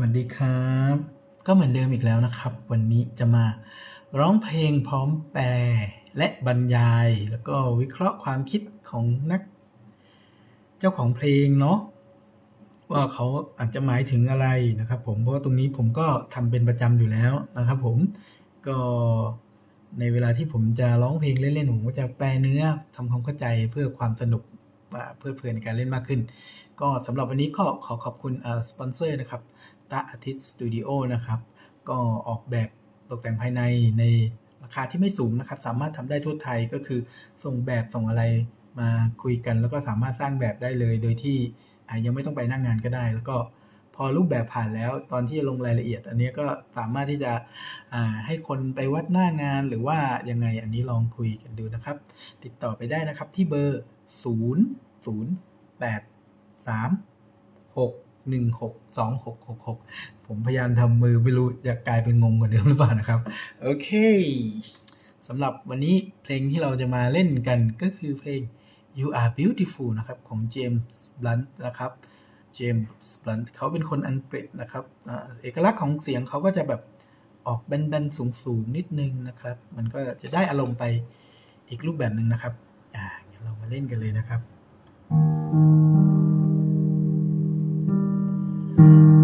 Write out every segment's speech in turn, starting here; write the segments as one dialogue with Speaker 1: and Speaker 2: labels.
Speaker 1: วัสดีครับ ก็เหมือนเดิมอีกแล้วนะครับ วันนี้จะมาร้องเพลงพร้อมแปลและบรรยาย แล้วก็วิเคราะห์ความคิดของนัก เจ้าของเพลงเนาะว่าเขาอาจจะหมายถึงอะไรนะครับ ผมเพราะว่าตรงนี้ผมก็ทำเป็นประจำอยู่แล้วนะครับ ผมก็ในเวลาที่ผมจะร้องเพลงเล่นๆผมก็จะแปลเนื้อทำความเข้าใจเพื่อความสนุกเพลิดเพลินในการเล่นมากขึ้น ก็สำหรับวันนี้ก็ขอขอบคุณสปอนเซอร์นะครับ ตาอาทิตย์สตูดิโอนะครับ ก็ออกแบบตกแต่งภายในในราคาที่ไม่สูงนะครับ สามารถทำได้ทั่วไทยก็คือส่งแบบส่งอะไรมาคุยกัน แล้วก็สามารถสร้างแบบได้เลย โดยที่ยังไม่ต้องไปนั่งงานก็ได้ แล้วก็พอรูปแบบผ่านแล้วตอนที่ลงรายละเอียด อันนี้ก็สามารถที่จะให้คนไปวัดหน้างานหรือว่ายังไงอันนี้ลองคุยกันดูนะครับ ติดต่อไปได้นะครับที่เบอร์ 0 0 8 3 6 1 6 2 6 6 6ผมพยายามทำมือไม่รู้จะกลายเป็นงงกว่าเดิมหรือเปล่านะครับ โอเคสำหรับวันนี้เพลงที่เราจะมาเล่นกันก็คือเพลง You Are Beautiful นะครับ ของ James Blunt นะครับ James Blunt เขาเป็นคนอังกฤษนะครับเอกลักษณ์ของเสียงเขาก็จะแบบออกแบนๆสูงๆนิดนึงนะครับ มันก็จะได้อารมณ์ไปอีกรูปแบบหนึ่งนะครับ อ่างั้เรามาเล่นกันเลยนะครับ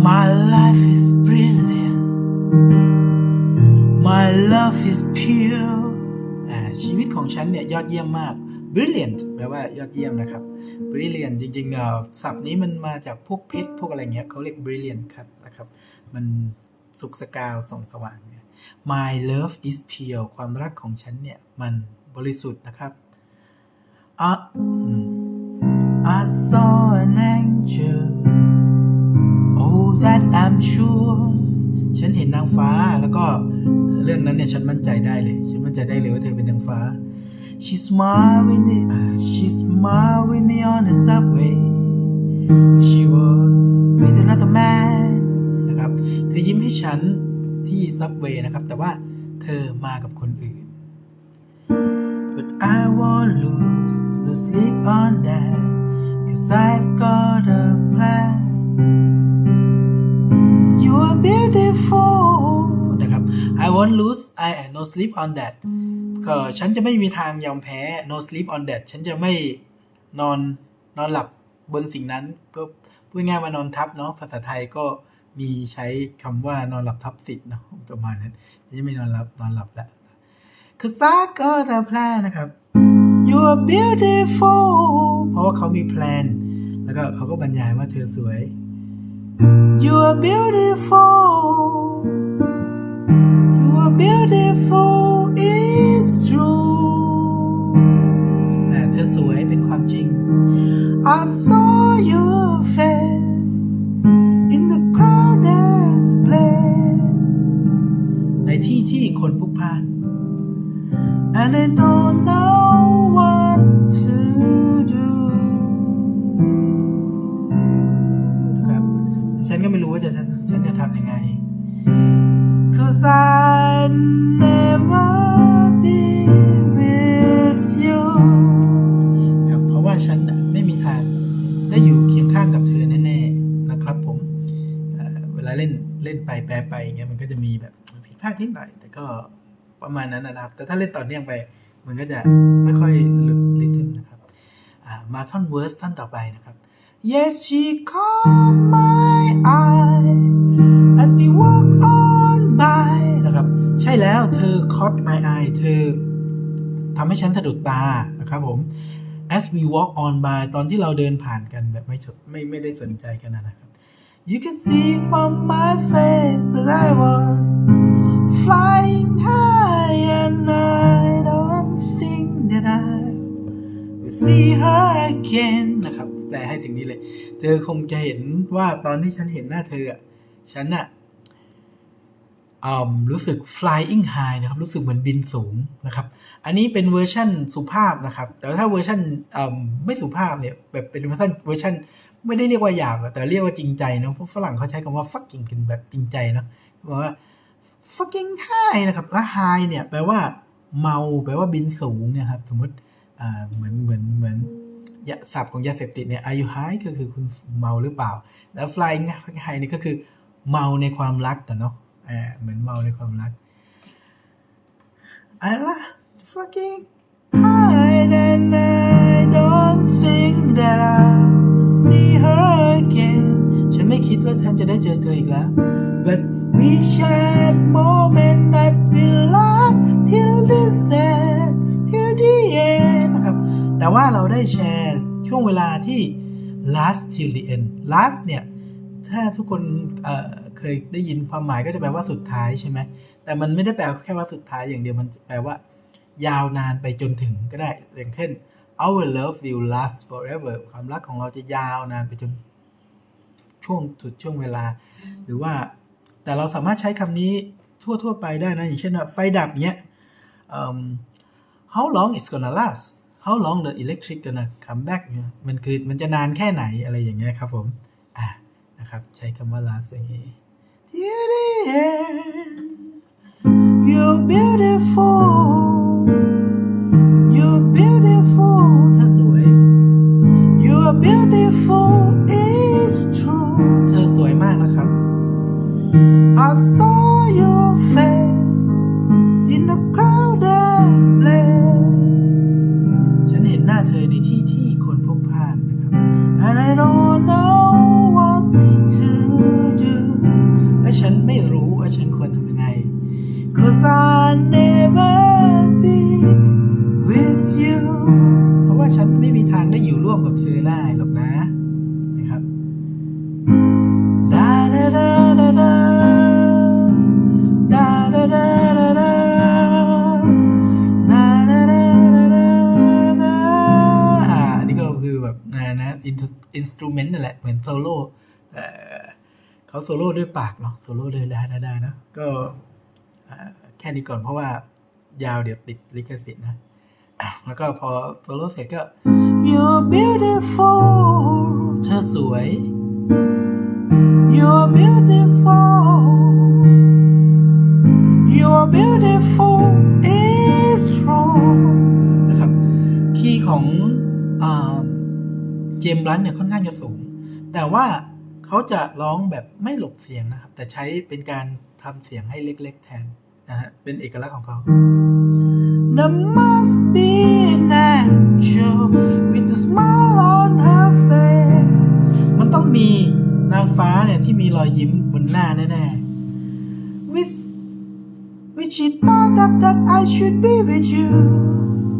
Speaker 1: My life is brilliant My love is pure ชีวิตของฉันเนี่ยยอดเยี่ยมมาก brilliant แปลว่ายอดเยี่ยมนะครับ brilliant จริงๆเอ่อศัพท์นี้มันมาจากพวกเพชรพวกอะไรเงี้ยเขาเรียก brilliant ครับนะครับ มันสุกสกาวส่องสว่างเนี่ย My love is pure ความรักของฉันเนี่ย มันบริสุทธิ์นะครับอะอืม I saw an angel that I'm sure ฉันเห็นนางฟ้าแล้วก็เรื่องนั้นเนี่ยฉันมั่นใจได้เลย ฉันมั่นใจได้เลยว่าเธอเป็นนางฟ้า She smiled with me She smiled with me on the subway She was with another man นะครับเธอยิ้มให้ฉันที่ซับเวย์นะครับ แต่ว่าเธอมากับคนอื่น But I won't lose no sleep on that Cause I've got a plan You are beautiful นะครับ I won't lose I no sleep on that ก็ฉันจะไม่มีทางยอมแพ้ no sleep on that ฉันจะไม่นอนนอนหลับบนสิ่งนั้น ก็พูดง่ายว่านอนทับเนาะภาษาไทยก็มีใช้คำว่านอนหลับทับสิทธิ์เนาะประมาณนั้นฉันจะไม่นอนหลับนอนหลับแล้ว Cause I got a plan นะครับ You are beautiful เพราะว่าเขามีแพลน แล้วก็เขาก็บรรยายว่าเธอสวย You are beautiful. You are beautiful ว่าฉันไม่มีทางได้อยู่เคียงข้างกับเธอแน่ๆนะครับ ผมเเวลาเล่นเล่นไปแปลไปอย่างเงี้ยมันก็จะมีแบบผิดพลาดนิดหน่อย แต่ก็ประมาณนั้นนะครับ แต่ถ้าเล่นต่อเนื่องไป มันก็จะไม่ค่อยหลุดริทึมนะครับมาท่อนเวิร์สท่อนต่อไปนะครับ Yes she caught my eye as we walk on by นะครับ ใช่แล้วเธอ caught my eye เธอทำให้ฉันสะดุดตานะครับผม as we walk on by ตอนที่เราเดินผ่านกันแบบไม่สนไม่ไม่ได้สนใจกันนะครับ You can see from my face that I was flying high and I don't think that I will see her again นะครับแต่ให้ถึงนี้เลย เธอคงจะเห็นว่าตอนที่ฉันเห็นหน้าเธออะฉันอะ รู้สึก flying high นะครับ รู้สึกเหมือนบินสูงนะครับ อันนี้เป็นเวอร์ชั่นสุภาพนะครับ แต่ถ้าเวอร์ชันไม่สุภาพเนี่ย แบบเป็นเวอร์ชันเวอร์ชันไม่ได้เรียกว่าหยาบแต่เรียกว่าจริงใจเนะเพราะฝรั่งเขาใช้คำว่า fucking กันแบบจริงใจเนอะบอกว่า fucking high นะครับ แล้ว high เนี่ยแปลว่าเมาแปลว่าบินสูงนี่ยครับ สมมติเหมือนเหมือนเหมือนยาศัพท์ของยาเสพติดเนี่ย are you high ก็คือคุณเมาหรือเปล่า แล้ว flying high นี่ก็คือเมาในความรักกันเนาะ อ่าเหมือนเมาในความรัก I love fucking high and I don't think that I see her again ฉันไม่คิดว่าฉันจะได้เจอเธออีกแล้ว but we shared moment that will last till the end till the end นะครับ แต่ว่าเราได้แชร์ช่วงเวลาที่ last till the end last เนี่ย ถ้าทุกคนเอ่อ เคยได้ยินความหมายก็จะแปลว่าสุดท้ายใช่ไหมแต่มันไม่ได้แปลแค่ว่าสุดท้ายอย่างเดียวมันแปลว่า ยาวนานไปจนถึงก็ได้อย่างเช่น our love will last forever ความรักของเราจะยาวนานไปจนช่วงสุดช่วงเวลา หรือว่าแต่เราสามารถใช้คำนี้ทั่วๆไปได้นะ อย่างเช่นว่าไฟดับเนี้ย um, how long is gonna last how long the electric gonna come back มันคือมันจะนานแค่ไหนอะไรอย่างเงี้ยครับผม อะนะครับ ใช้คำว่า last อย่างนี้ end you're beautiful you're beautiful เธอสวย you're beautiful it's true เธอสวยมากนะครับ I saw cause I'll never be with you เพราะว่าฉันไม่มีทางได้อยู่ร่วมกับเธอได้หรอกนะ นะครับ Da da da da da da da da da da da da da da da da อ่านนี้ก็คือแบบนะนะอินสตูเมนต์นั่นแหละ เหมือนโซโล่เขาโซโล่ด้วยปากเนาะ โซโล่ด้วยด้ได้ได้นะ ก็ แค่นี้ก่อนเพราะว่ายาวเดี๋ยวติดลิขสิทธิ์นะ แล้วก็พอโซโล่เสร็จก็ You're beautiful เธอสวย You're beautiful. You're beautiful. is true. นะครับ คีย์ของเจมส์รันเนี่ยค่อนข้างจะสูง แต่ว่าเขาจะร้องแบบไม่หลบเสียงนะครับ แต่ใช้เป็นการทำเสียงให้เล็ก ๆ แทน นะฮะ เป็นเอกลักษณ์ของเขา There must be an angel with a smile on her face มันต้องมีนางฟ้าเนี่ย ที่มีรอยยิ้มบนหน้าแน่ๆ with which she thought that, that I should be with you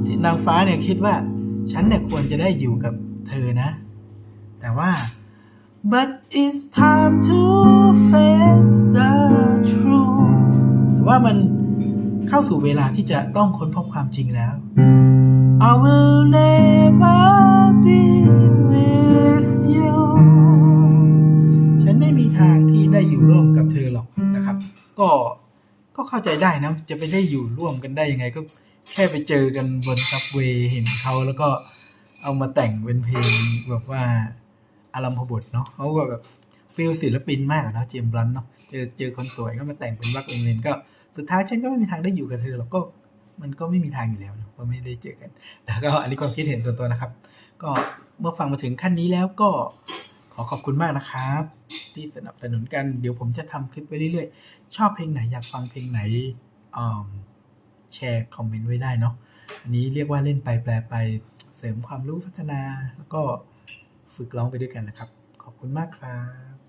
Speaker 1: ที่นางฟ้าเนี่ยคิดว่า ฉันเนี่ยควรจะได้อยู่กับเธอนะ แต่ว่า but it's time to face the truth แต่ ว่ามันเข้าสู่เวลาที่จะต้องค้นพบความจริงแล้ว I will never be with you ฉันไม่มีทางที่ได้อยู่ร่วมกับเธอหรอกนะครับ ก็ก็เข้าใจได้นะ จะไปได้อยู่ร่วมกันได้ยังไง ก็แค่ไปเจอกันบนซับเวย์เห็นเขาแล้วก็เอามาแต่งเป็นเพลงแบบว่าอารัมพบทเนาะเขาก็แบบฟิลศิลปินมากนะเจมส์บลันเนาะเจอเจอคนสวยก็มาแต่งเป็นรักเองเลนก็ สุดท้ายฉันก็ไม่มีทางได้อยู่กับเธอหรอกก็มันก็ไม่มีทางอยู่แล้วเนอะก็ไม่ได้เจอกันแต่ก็อันนี้ความคิดเห็นส่วนตัวนะครับ ก็เมื่อฟังมาถึงขั้นนี้แล้วก็ขอขอบคุณมากนะครับ ที่สนับสนุนกันเดี๋ยวผมจะทำคลิปไปเรื่อยๆ ชอบเพลงไหนอยากฟังเพลงไหนอ่าแชร์คอมเมนต์ไว้ได้เนาะอันนี้เรียกว่าเล่นไปแปลไปเสริมความรู้พัฒนา แล้วก็ฝึกร้องไปด้วยกันนะครับ ขอบคุณมากครับ